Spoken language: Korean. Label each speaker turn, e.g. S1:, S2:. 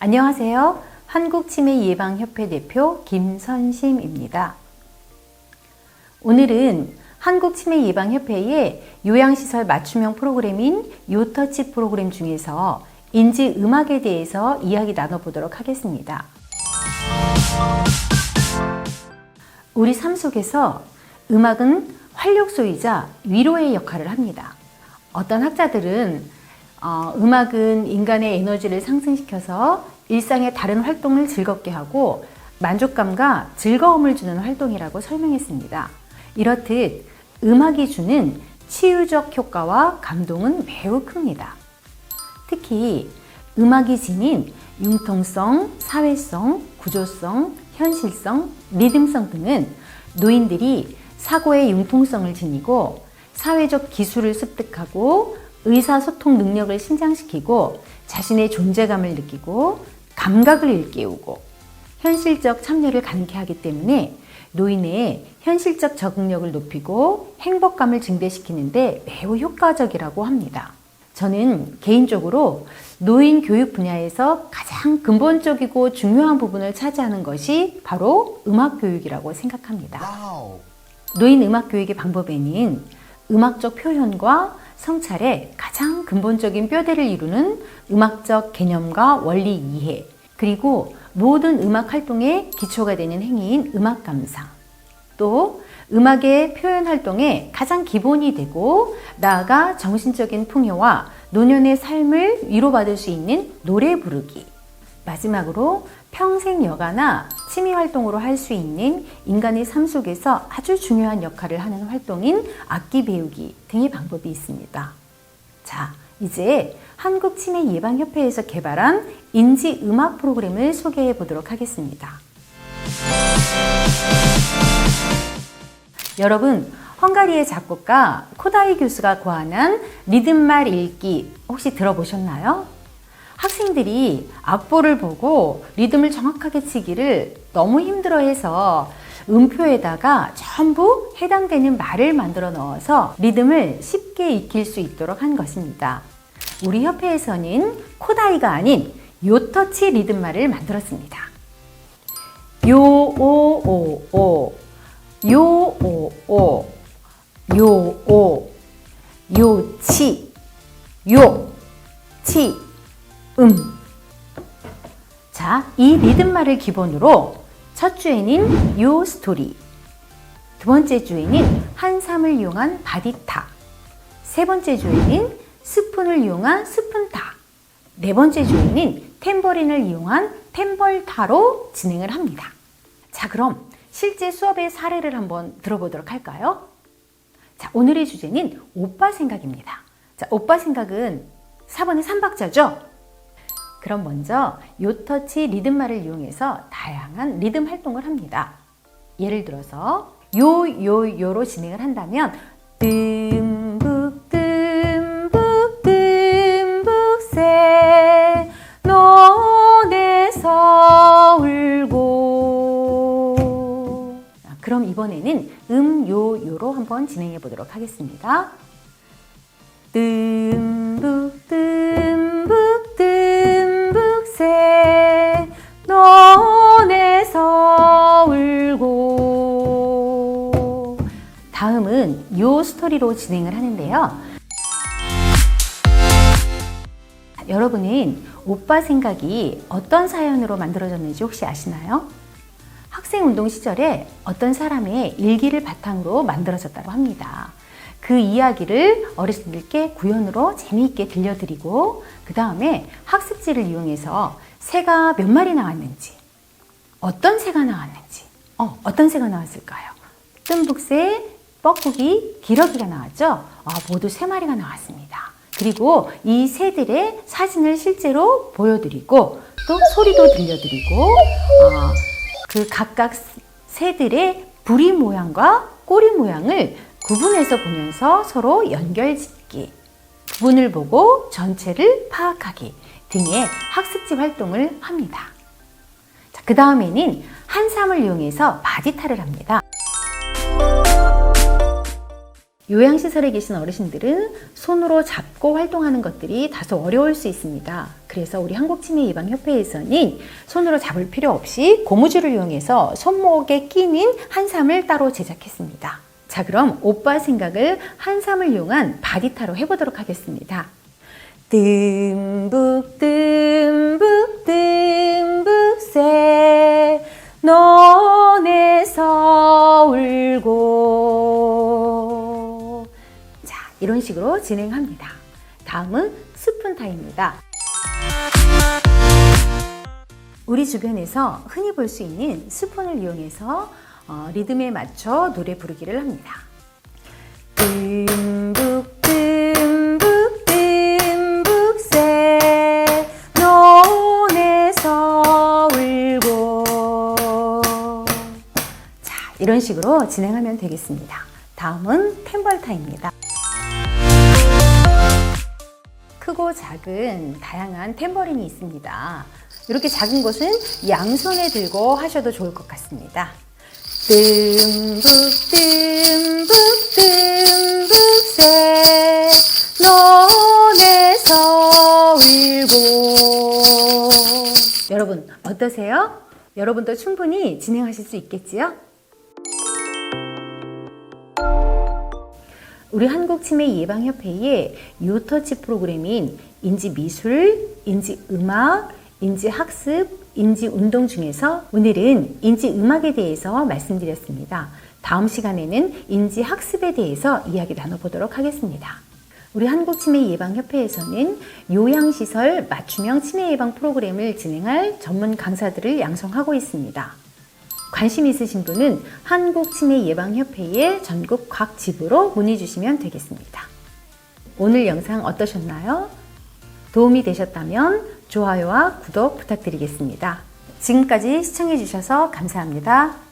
S1: 안녕하세요. 한국치매예방협회 대표 김선심입니다. 오늘은 한국치매예방협회의 요양시설 맞춤형 프로그램인 요터치 프로그램 중에서 인지 음악에 대해서 이야기 나눠보도록 하겠습니다. 우리 삶 속에서 음악은 활력소이자 위로의 역할을 합니다. 어떤 학자들은 어, 음악은 인간의 에너지를 상승시켜서 일상의 다른 활동을 즐겁게 하고 만족감과 즐거움을 주는 활동이라고 설명했습니다. 이렇듯 음악이 주는 치유적 효과와 감동은 매우 큽니다. 특히 음악이 지닌 융통성, 사회성, 구조성, 현실성, 리듬성 등은 노인들이 사고의 융통성을 지니고 사회적 기술을 습득하고 의사소통 능력을 신장시키고 자신의 존재감을 느끼고 감각을 일깨우고 현실적 참여를 가능케 하기 때문에 노인의 현실적 적응력을 높이고 행복감을 증대시키는데 매우 효과적이라고 합니다. 저는 개인적으로 노인 교육 분야에서 가장 근본적이고 중요한 부분을 차지하는 것이 바로 음악 교육이라고 생각합니다. 노인 음악 교육의 방법에는 음악적 표현과 성찰의 가장 근본적인 뼈대를 이루는 음악적 개념과 원리 이해, 그리고 모든 음악 활동의 기초가 되는 행위인 음악 감상, 또 음악의 표현 활동의 가장 기본이 되고 나아가 정신적인 풍요와 노년의 삶을 위로받을 수 있는 노래 부르기, 마지막으로 평생 여가나 취미 활동으로 할 수 있는 인간의 삶 속에서 아주 중요한 역할을 하는 활동인 악기 배우기 등의 방법이 있습니다. 자, 이제 한국치매예방협회에서 개발한 인지 음악 프로그램을 소개해 보도록 하겠습니다. 여러분, 헝가리의 작곡가 코다이 교수가 고안한 리듬말 읽기 혹시 들어보셨나요? 학생들이 악보를 보고 리듬을 정확하게 치기를 너무 힘들어해서 음표에다가 전부 해당되는 말을 만들어 넣어서 리듬을 쉽게 익힐 수 있도록 한 것입니다. 우리 협회에서는 코다이가 아닌 요터치 리듬말을 만들었습니다. 요오오오 요오오 요오 요치 요치 음. 자, 이 리듬말을 기본으로 첫 주에는 요 스토리, 두 번째 주에는 한삼을 이용한 바디타, 세 번째 주에는 스푼을 이용한 스푼타, 네 번째 주에는 템버린을 이용한 템벌타로 진행을 합니다. 자, 그럼 실제 수업의 사례를 한번 들어보도록 할까요? 자, 오늘의 주제는 오빠 생각입니다. 자, 오빠 생각은 4번의 3박자죠? 그럼 먼저 요터치 리듬말을 이용해서 다양한 리듬 활동을 합니다. 예를 들어서 요, 요, 요로 진행을 한다면 듬북, 듬북, 듬북, 새 논에서 울고 자, 그럼 이번에는 음, 요, 요로 한번 진행해 보도록 하겠습니다. 듬북, 듬 스토리로 진행을 하는데요. 여러분은 오빠 생각이 어떤 사연으로 만들어졌는지 혹시 아시나요? 학생 운동 시절에 어떤 사람의 일기를 바탕으로 만들어졌다고 합니다. 그 이야기를 어르신들께 구연으로 재미있게 들려드리고 그 다음에 학습지를 이용해서 새가 몇 마리 나왔는지 어떤 새가 나왔는지 어, 어떤 새가 나왔을까요? 뜸북새, 뻐꾸기, 기러기가 나왔죠? 어, 모두 세 마리가 나왔습니다. 그리고 이 새들의 사진을 실제로 보여드리고 또 소리도 들려드리고 어, 그 각각 새들의 부리 모양과 꼬리 모양을 구분해서 보면서 서로 연결짓기, 부분을 보고 전체를 파악하기 등의 학습지 활동을 합니다. 자, 그 다음에는 한삼을 이용해서 바디타를 합니다. 요양시설에 계신 어르신들은 손으로 잡고 활동하는 것들이 다소 어려울 수 있습니다. 그래서 우리 한국치매예방협회에서는 손으로 잡을 필요 없이 고무줄을 이용해서 손목에 끼는 한삼을 따로 제작했습니다. 자, 그럼 오빠 생각을 한삼을 이용한 바디타로 해보도록 하겠습니다. 듬북 듬북 자 이런 식으로 진행합니다. 다음은 스푼타입니다. 우리 주변에서 흔히 볼 수 있는 스푼을 이용해서 어, 리듬에 맞춰 노래 부르기를 합니다. 듬북 듬북 듬북 새 논에서 울고 자 이런 식으로 진행하면 되겠습니다. 다음은 템벌타입니다. 작은 다양한 템버린이 있습니다. 이렇게 작은 것은 양손에 들고 하셔도 좋을 것 같습니다. 듬북 듬북 듬북 새 논에서 울고 여러분 어떠세요? 여러분도 충분히 진행하실 수 있겠지요? 우리 한국치매 예방협회의 유터치 프로그램인 인지미술, 인지음악, 인지학습, 인지운동 중에서 오늘은 인지음악에 대해서 말씀드렸습니다. 다음 시간에는 인지학습에 대해서 이야기 나눠보도록 하겠습니다. 우리 한국치매예방협회에서는 요양시설 맞춤형 치매 예방 프로그램을 진행할 전문 강사들을 양성하고 있습니다. 관심 있으신 분은 한국치매예방협회의 전국 각 지부로 문의 주시면 되겠습니다. 오늘 영상 어떠셨나요? 도움이 되셨다면 좋아요와 구독 부탁드리겠습니다. 지금까지 시청해주셔서 감사합니다.